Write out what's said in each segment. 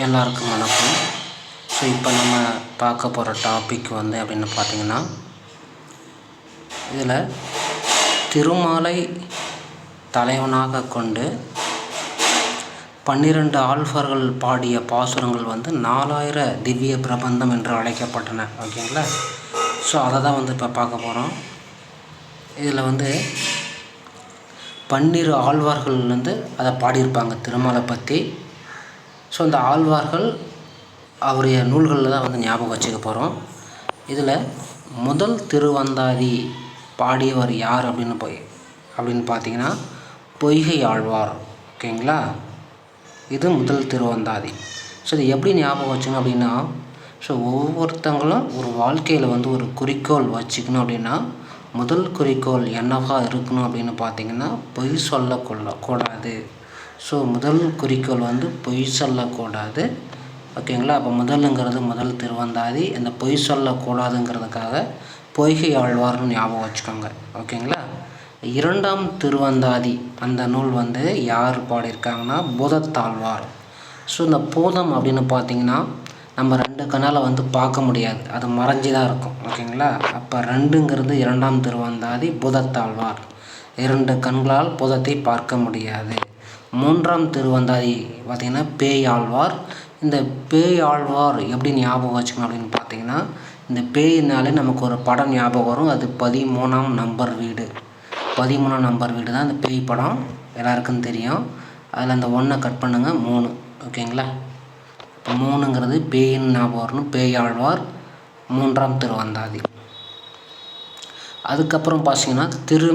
எல்லாருக்கும் வணக்கம். ஸோ இப்போ நம்ம பார்க்க போகிற டாபிக் வந்து அப்படின்னு பார்த்தீங்கன்னா இதில் திருமாலை தலைவனாக கொண்டு பன்னிரண்டு ஆல்ஃபர்கள் பாடிய பாசுரங்கள் வந்து நாலாயிர திவ்ய பிரபந்தம் என்று அழைக்கப்பட்டன. ஓகேங்களா? ஸோ அதை தான் வந்து இப்போ பார்க்க போகிறோம் இதில் வந்து பன்னிரு ஆழ்வார்கள் வந்து அதை பாடியிருப்பாங்க திருமாலை பற்றி ஸோ இந்த ஆழ்வார்கள் அவருடைய நூல்களில் தான் வந்து ஞாபகம் வச்சுக்க போகிறோம். இதில் முதல் திருவந்தாதி பாடியவர் யார் அப்படின்னு போய் அப்படின்னு பார்த்தீங்கன்னா பொய்கை ஆழ்வார் ஓகேங்களா? இது முதல் திருவந்தாதி. ஸோ இது எப்படி ஞாபகம் வச்சுக்கணும் அப்படின்னா ஸோ ஒவ்வொருத்தங்களும் ஒரு வாழ்க்கையில் வந்து ஒரு குறிக்கோள் வச்சுக்கணும் அப்படின்னா முதல் குறிக்கோள் என்னவா இருக்கணும் அப்படின்னு பார்த்தீங்கன்னா பொய் சொல்லக்கொள்ள ஸோ முதல் குறிக்கோள் வந்து பொய் சொல்லக்கூடாது. ஓகேங்களா அப்போ முதலுங்கிறது முதல் திருவந்தாதி. இந்த பொய் சொல்லக்கூடாதுங்கிறதுக்காக பொய்கை ஆழ்வார்னு ஞாபகம் வச்சுக்கோங்க. ஓகேங்களா இரண்டாம் திருவந்தாதி அந்த நூல் வந்து யார் பாடியிருக்காங்கன்னா பூதத்தாழ்வார். ஸோ இந்த பூதம் அப்படின்னு பார்த்தீங்கன்னா நம்ம ரெண்டு கண்ணால் வந்து பார்க்க முடியாது. அது மறைஞ்சி தான் இருக்கும் ஓகேங்களா அப்போ ரெண்டுங்கிறது இரண்டாம் திருவந்தாதி பூதத்தாழ்வார். இரண்டு கண்களால் பூதத்தை பார்க்க முடியாது. மூன்றாம் திருவந்தாதி பார்த்திங்கன்னா பேய் ஆழ்வார் இந்த பேய் ஆழ்வார் எப்படி ஞாபகம் வச்சுக்கணும் அப்படின்னு பார்த்தீங்கன்னா இந்த பேயினாலே நமக்கு ஒரு படம் ஞாபகம் வரும். அது பதிமூணாம் நம்பர் வீடு. பதிமூணாம் நம்பர் வீடு தான் இந்த பேய் படம். எல்லாருக்கும் தெரியும். அதில் அந்த ஒன்றை கட் பண்ணுங்கள் மூணு. ஓகேங்களா? இப்போ மூணுங்கிறது பேயின் ஞாபகம் வரணும். பேய் ஆழ்வார் மூன்றாம் திருவந்தாதி. அதுக்கப்புறம் பார்த்தீங்கன்னா திரு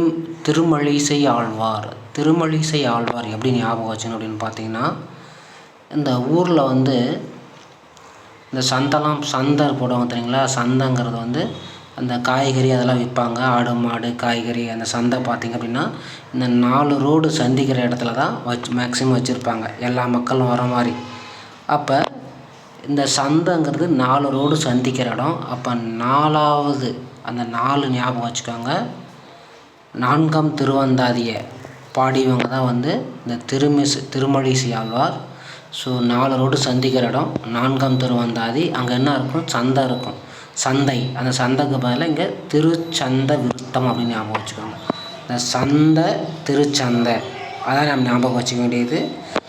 திருமழிசை ஆழ்வார். திருமழிசை ஆழ்வார் எப்படி ஞாபகம் வச்சுன்னு அப்படின்னு பார்த்தீங்கன்னா இந்த ஊரில் வந்து இந்த சந்தைலாம் சந்தை போடுவாங்க தெரியுங்களா? சந்தைங்கிறது வந்து அந்த காய்கறி அதெல்லாம் விற்பாங்க. ஆடு மாடு காய்கறி அந்த சந்தை பார்த்திங்க அப்படின்னா இந்த நாலு ரோடு சந்திக்கிற இடத்துல தான் வச்சு மேக்ஸிமம் வச்சுருப்பாங்க. எல்லா மக்களும் வர மாதிரி. அப்போ இந்த சந்தைங்கிறது நாலு ரோடு சந்திக்கிற இடம். அப்போ நாலாவது அந்த நாலு ஞாபகம் வச்சுக்கோங்க. நான்காம் திருவந்தாதியை பாடியவங்க தான் வந்து இந்த திருமிசு திருமழிசை ஆழ்வார். ஸோ நாலு ரோடு சந்திக்கிற இடம் நான்காம் திருவந்தாதி. அங்கே என்ன இருக்கும்? சந்தை இருக்கும். சந்தை. அந்த சந்தைக்கு பதிலாக இங்கே திருச்சந்த விருத்தம் அப்படின்னு ஞாபகம் வச்சுக்கோங்க. இந்த சந்தை திருச்சந்தை. அதான் நம்ம ஞாபகம் வச்சுக்க வேண்டியது.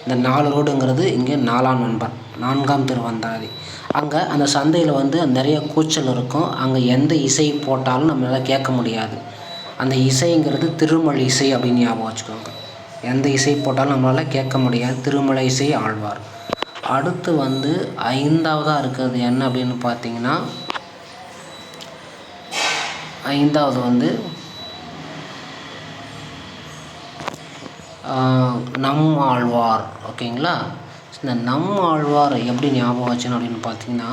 இந்த நாலு ரோடுங்கிறது இங்கே நாலாம் நண்பர் நான்காம் திருவந்தாதி அங்கே அந்த சந்தையில் வந்து நிறைய கூச்சல் இருக்கும். அங்கே எந்த இசை போட்டாலும் நம்மளால் கேட்க முடியாது. அந்த இசைங்கிறது திருமலை இசை அப்படின்னு ஞாபகம் வச்சுக்கோங்க. எந்த இசை போட்டாலும் நம்மளால் கேட்க முடியாது. திருமலை இசை ஆழ்வார். அடுத்து வந்து ஐந்தாவதாக இருக்கிறது என்ன அப்படின்னு பார்த்தீங்கன்னா ஐந்தாவது வந்து நம் ஆழ்வார். ஓகேங்களா? இந்த நம் ஆழ்வார் எப்படி ஞாபகம் வச்சுன்னு அப்படின்னு பார்த்தீங்கன்னா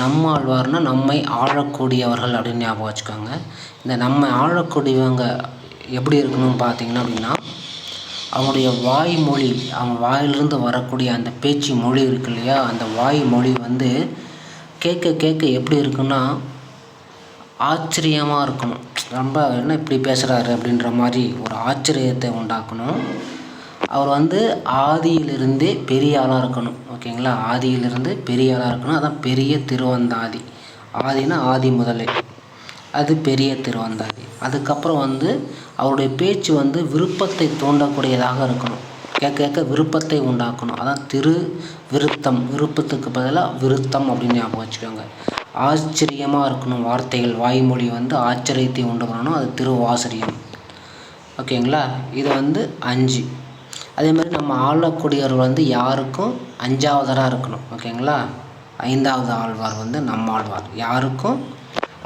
நம்ம ஆழ்வார்னால் நம்மை ஆழக்கூடியவர்கள் அப்படின்னு ஞாபகம் வச்சுக்கோங்க. இந்த நம்மை ஆழக்கூடியவங்க எப்படி இருக்கணும்னு பார்த்தீங்கன்னா அப்படின்னா அவங்களுடைய வாய்மொழி அவங்க வாயிலிருந்து வரக்கூடிய அந்த பேச்சு மொழி இருக்கு இல்லையா? அந்த வாய்மொழி வந்து கேட்க கேட்க எப்படி இருக்குன்னா ஆச்சரியமாக இருக்கணும். ரொம்ப என்ன இப்படி பேசுகிறாரு அப்படின்ற மாதிரி ஒரு ஆச்சரியத்தை உண்டாக்கணும். அவர் வந்து ஆதியிலிருந்தே பெரிய ஆளாக இருக்கணும். ஓகேங்களா? ஆதியிலிருந்து பெரிய ஆளாக இருக்கணும். அதான் பெரிய திருவந்தாதி. ஆதினா ஆதி முதலே. அது பெரிய திருவந்தாதி. அதுக்கப்புறம் வந்து அவருடைய பேச்சு வந்து விருப்பத்தை தூண்டக்கூடியதாக இருக்கணும். கேட்க கேட்க விருப்பத்தை உண்டாக்கணும். அதான் திரு விருத்தம். விருப்பத்துக்கு பதிலாக விருத்தம் அப்படின்னு ஞாபகம் வச்சுக்கோங்க. ஆச்சரியமாக இருக்கணும். வார்த்தைகள் வாய்மொழி வந்து ஆச்சரியத்தை உண்டு பண்ணணும். அது திருவாசிரியம். ஓகேங்களா? இது வந்து அஞ்சு. அதே மாதிரி நம்ம ஆளக்கூடியவர்கள் வந்து யாருக்கும் அஞ்சாவதராக இருக்கணும் ஓகேங்களா? ஐந்தாவது ஆழ்வார் வந்து நம்ம ஆழ்வார். யாருக்கும்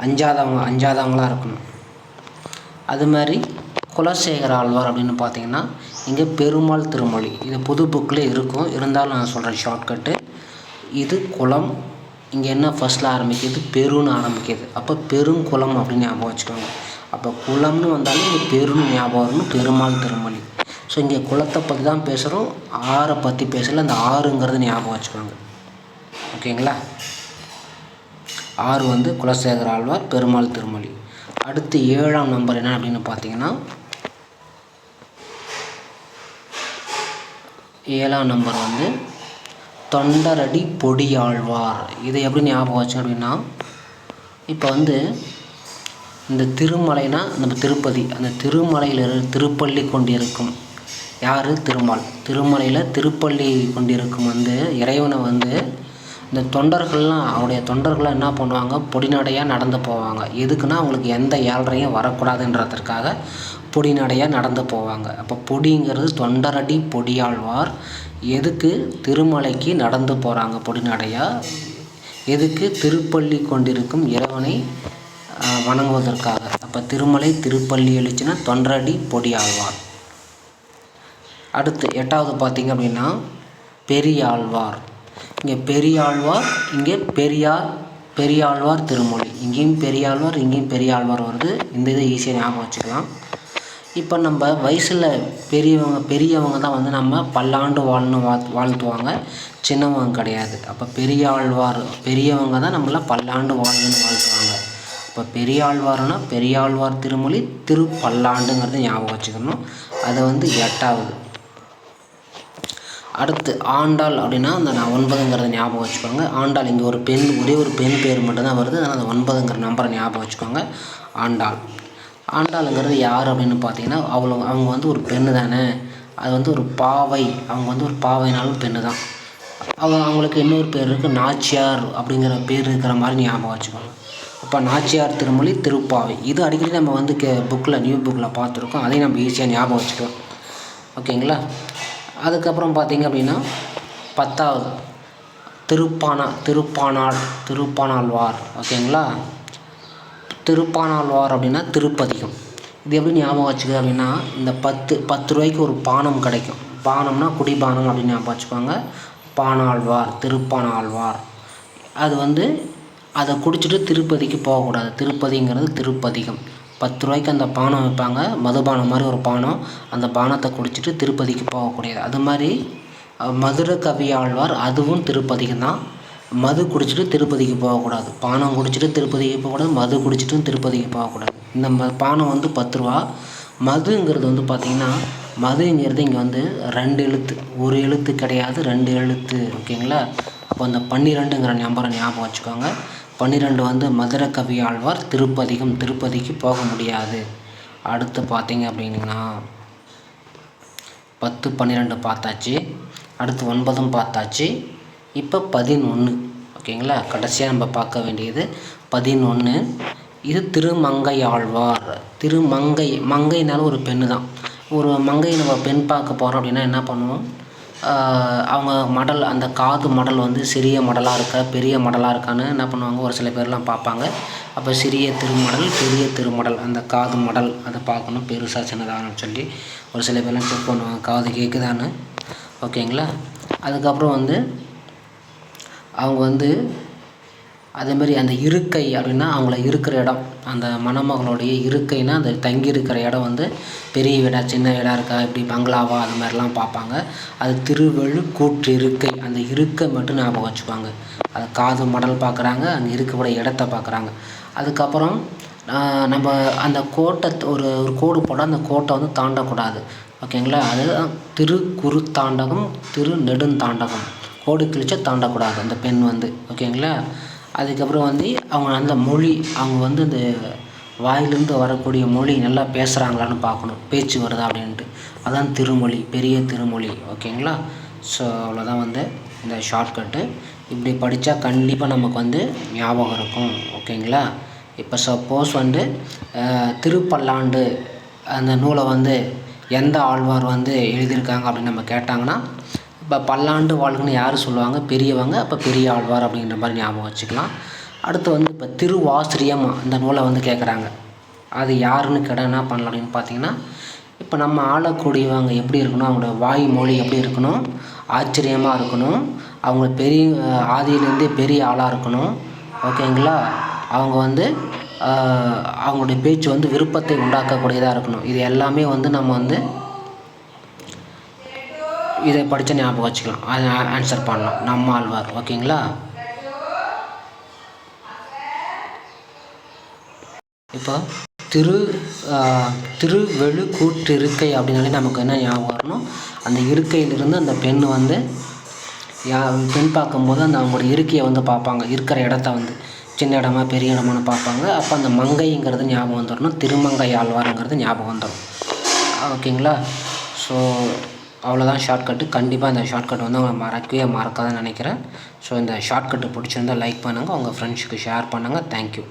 அஞ்சாதவங்க அஞ்சாதவங்களாக இருக்கணும். அது மாதிரி குலசேகர ஆழ்வார் அப்படின்னு பார்த்தீங்கன்னா இங்கே பெருமாள் திருமொழி. இது புது புக்கில் இருக்கும். இருந்தாலும் நான் சொல்கிறேன் ஷார்ட்கட்டு இது குளம். இங்கே என்ன ஃபஸ்ட்டில் ஆரம்பிக்குது? பெருன்னு ஆரம்பிக்குது. அப்போ பெருங்குளம் அப்படின்னு ஞாபகம் வச்சுக்கோங்க. அப்போ குளம்னு வந்தாலும் இங்கே பெருன்னு ஞாபகம் வரணும் பெருமாள் திருமொழி. ஸோ இங்கே குளத்தை பற்றி தான் பேசுகிறோம் ஆறை பற்றி பேசல. அந்த ஆறுங்கிறது ஞாபகம் வச்சுக்கோங்க. ஓகேங்களா? ஆறு வந்து குலசேகர ஆழ்வார் பெருமாள் திருமொழி. அடுத்து ஏழாம் நம்பர் என்ன அப்படின்னு பார்த்தீங்கன்னா ஏழாம் நம்பர் வந்து தொண்டரடி பொடியாழ்வார். இதை எப்படி ஞாபகம் வச்சு அப்படின்னா இப்போ வந்து இந்த திருமலைனா நம்ம திருப்பதி அந்த திருமலையில் இரு திருப்பள்ளி கொண்டிருக்கும் யார்? திருமால். திருமலையில் திருப்பள்ளி கொண்டிருக்கும் வந்து இறைவனை வந்து இந்த தொண்டர்கள்லாம் அவருடைய தொண்டர்கள்லாம் என்ன பண்ணுவாங்க? பொடிநடையாக நடந்து போவாங்க. எதுக்குன்னா அவங்களுக்கு எந்த ஏழ்றையும் வரக்கூடாதுன்றதற்காக பொடிநடையாக நடந்து போவாங்க. அப்போ பொடிங்கிறது தொண்டரடி பொடியாழ்வார். எதுக்கு? திருமலைக்கு நடந்து போகிறாங்க பொடிநடையாக எதுக்கு? திருப்பள்ளி கொண்டிருக்கும் இறைவனை வணங்குவதற்காக. அப்போ திருமலை திருப்பள்ளி எழுச்சினா தொண்டரடி பொடியாழ்வார். அடுத்து எட்டாவது பார்த்திங்க அப்படின்னா பெரியாழ்வார். இங்கே பெரியாழ்வார் இங்கே பெரியார் பெரியாழ்வார் திருமொழி. இங்கேயும் பெரியாழ்வார் இங்கேயும் பெரியாழ்வார் வருது. இந்த இதை ஈஸியாக ஞாபகம் வச்சுக்கலாம். இப்போ நம்ம வயசில் பெரியவங்க பெரியவங்க தான் வந்து நம்ம பல்லாண்டு வாழணும் வா வாழ்த்துவாங்க. சின்னவங்க கிடையாது. அப்போ பெரியாழ்வார் பெரியவங்க தான் நம்மளை பல்லாண்டு வாழ்ந்துன்னு வாழ்த்துவாங்க. இப்போ பெரியாழ்வார்னா பெரியாழ்வார் திருமொழி திருப்பல்லாண்டுங்கிறத ஞாபகம் வச்சுக்கணும். அதை வந்து எட்டாவது. அடுத்து ஆண்டாள் அப்படின்னா அந்த நான் ஒன்பதுங்கிறத ஞாபகம் வச்சுக்கோங்க. ஆண்டாள் இங்கே ஒரு பெண் ஒரே ஒரு பெண் பேர் மட்டும்தான் வருது. அதனால் அந்த ஒன்பதுங்கிற நம்பரை ஞாபகம் வச்சுக்கோங்க. ஆண்டாள். ஆண்டாளுங்கிறது யார் அப்படின்னு பார்த்தீங்கன்னா அவ்வளோ அவங்க வந்து ஒரு பெண்ணு தானே. அது வந்து ஒரு பாவை. அவங்க வந்து ஒரு பாவைனாலும் பெண்ணு தான் அவங்க அவங்களுக்கு இன்னொரு பேர் இருக்குது நாச்சியார் அப்படிங்கிற பேர் இருக்கிற மாதிரி ஞாபகம் வச்சுக்கோங்க. அப்போ நாச்சியார் திருமொழி திருப்பாவை. இது அடிக்கடி நம்ம வந்து கே புக்கில் நியூ புக்கில் பார்த்துருக்கோம். அதையும் நம்ம ஈஸியாக ஞாபகம் வச்சுக்கலாம். ஓகேங்களா? அதுக்கப்புறம் பார்த்திங்க அப்படின்னா பத்தாவது. திருப்பானா திருப்பானாள் திருப்பானாழ்வார். ஓகேங்களா? திருப்பானாழ்வார் அப்படின்னா திருப்பதிகம். இது எப்படி ஞாபகம் வச்சுக்க அப்படின்னா இந்த பத்து பத்து ரூபாய்க்கு ஒரு பானம் கிடைக்கும். பானம்னா குடிபானம் அப்படின்னு ஞாபகம் வச்சுக்கோங்க. பானாழ்வார் திருப்பானாழ்வார். அது வந்து அதை குடிச்சிட்டு திருப்பதிக்கு போகக்கூடாது. திருப்பதிங்கிறது திருப்பதிகம். பத்து ரூபாய்க்கு அந்த பானம் வைப்பாங்க மதுபானம் மாதிரி ஒரு பானம். அந்த பானத்தை குடிச்சிட்டு திருப்பதிக்கு போகக்கூடியது. அது மாதிரி மதுரை கவியாழ்வார் அதுவும் திருப்பதிக்கு தான் மது குடிச்சிட்டு திருப்பதிக்கு போகக்கூடாது. பானம் குடிச்சிட்டு திருப்பதிக்கு போகக்கூடாது. மது குடிச்சிட்டும் திருப்பதிக்கு போகக்கூடாது. இந்த ம பானம் வந்து பத்து ரூபா மதுங்கிறது வந்து பார்த்திங்கன்னா மதுங்கிறது இங்கே வந்து ரெண்டு எழுத்து. ஒரு எழுத்து கிடையாது ரெண்டு எழுத்து. ஓகேங்களா? அப்போ அந்த பன்னிரெண்டுங்கிற நம்பரை ஞாபகம் வச்சுக்கோங்க. பன்னிரெண்டு வந்து மதுர கவி ஆழ்வார் திருப்பதிகம் திருப்பதிக்கு போக முடியாது. அடுத்து பார்த்தீங்க அப்படின்னா பத்து பன்னிரெண்டு பார்த்தாச்சு. அடுத்து ஒன்பதும் பார்த்தாச்சு. இப்போ பதினொன்று ஓகேங்களா? கடைசியாக நம்ம பார்க்க வேண்டியது பதினொன்று இது திருமங்கையாழ்வார். திருமங்கை மங்கைனாலும் ஒரு பெண்ணு தான் ஒரு மங்கை நம்ம பெண் பார்க்க போகிறோம் அப்படின்னா என்ன பண்ணுவோம்? அவங்க மடல் அந்த காது மடல் வந்து சிறிய மடலாக இருக்கா பெரிய மடலாக இருக்கான்னு என்ன பண்ணுவாங்க? ஒரு சில பேர்லாம் பார்ப்பாங்க. அப்போ சிறிய திருமடல் பெரிய திருமடல் அந்த காது மடல் அதை பார்க்கணும். பெருசாக சின்னதாகனு சொல்லி ஒரு சில பேர்லாம் செக் பண்ணுவாங்க. காது கேட்குதான்னு ஓகேங்களா? அதுக்கப்புறம் வந்து அவங்க வந்து அதேமாரி அந்த இருக்கை அப்படின்னா அவங்கள இருக்கிற இடம். அந்த மணமகளுடைய இருக்கைனா அந்த தங்கி இருக்கிற இடம் வந்து பெரிய வீடா சின்ன வீடா இருக்கா இப்படி பங்களாவா அது மாதிரிலாம் பார்ப்பாங்க. அது திருவழு கூற்று இருக்கை அந்த இருக்கை மட்டும் ஞாபகம் வச்சுப்பாங்க. அது காது மடல் பார்க்குறாங்க அங்கே இருக்கக்கூடிய இடத்த பார்க்குறாங்க. அதுக்கப்புறம் நம்ம அந்த கோட்டை ஒரு ஒரு கோடு போட்டால் அந்த கோட்டை வந்து தாண்டக்கூடாது. ஓகேங்களா? அதுதான் திரு குரு தாண்டகம் திரு நெடுந்தாண்டகம் கோடு கிழிச்சா தாண்டக்கூடாது. அந்த பெண் வந்து. ஓகேங்களா? அதுக்கப்புறம் வந்து அவங்க அந்த மொழி அவங்க வந்து இந்த வாயிலேருந்து வரக்கூடிய மொழி நல்லா பேசுகிறாங்களான்னு பார்க்கணும். பேச்சு வருதா அப்படின்ட்டு. அதுதான் திருமொழி பெரிய திருமொழி. ஓகேங்களா? ஸோ அவ்வளோதான் வந்து இந்த ஷார்ட்கட்டு இப்படி படித்தா கண்டிப்பாக நமக்கு வந்து ஞாபகம் இருக்கும். ஓகேங்களா? இப்போ சப்போஸ் வந்து திருப்பல்லாண்டு அந்த நூலை வந்து எந்த ஆழ்வார் வந்து எழுதியிருக்காங்க அப்படின்னு நம்ம கேட்டாங்கன்னா இப்போ பல்லாண்டு வாழ்கன்னு யார் சொல்லுவாங்க? பெரியவங்க அப்போ பெரிய ஆழ்வார் அப்படிங்கிற மாதிரி ஞாபகம் வச்சுக்கலாம். அடுத்து வந்து இப்போ திருவாசிரியம் அந்த நூலை வந்து கேட்குறாங்க அது யாருன்னு கேட்டால் என்ன பண்ணலாம் அப்படின்னு பார்த்தீங்கன்னா இப்போ நம்ம ஆளக்கூடியவங்க எப்படி இருக்கணும்? அவங்களோட வாய் மொழி எப்படி இருக்கணும்? ஆச்சரியமாக இருக்கணும். அவங்க பெரிய ஆதியிலேருந்தே பெரிய ஆளாக இருக்கணும். ஓகேங்களா அவங்க வந்து அவங்களுடைய பேச்சு வந்து விருப்பத்தை உண்டாக்கக்கூடியதாக இருக்கணும். இது எல்லாமே வந்து நம்ம வந்து இதை படித்தா ஞாபகம் வச்சுக்கலாம். அதை ஆன்சர் பண்ணலாம். நம்ம ஆழ்வார். ஓகேங்களா? இப்போ திரு திருவெழு இருக்கை அப்படின்னாலே நமக்கு என்ன ஞாபகம் வரணும்? அந்த இருக்கையிலிருந்து அந்த பெண் வந்து யா பெண் பார்க்கும்போது அந்த அவங்களோட இருக்கையை வந்து பார்ப்பாங்க. இருக்கிற இடத்த வந்து. சின்ன இடமா பெரிய இடமானு பார்ப்பாங்க. அப்போ அந்த மங்கைங்கிறது ஞாபகம் வந்துடணும் திருமங்கை ஆழ்வாருங்கிறது ஞாபகம் வந்துடும் ஓகேங்களா? ஸோ அவ்வளோதான் ஷார்ட்கட்டு கண்டிப்பாக இந்த ஷார்ட்கட் வந்து அவங்க மறக்கவே மறக்காதுன்னு நினைக்கிறேன். ஸோ இந்த ஷார்ட்கட்டு பிடிச்சிருந்தா லைக் பண்ணுங்கள் உங்கள் ஃப்ரெண்ட்ஸுக்கு ஷேர் பண்ணுங்கள் தேங்க்யூ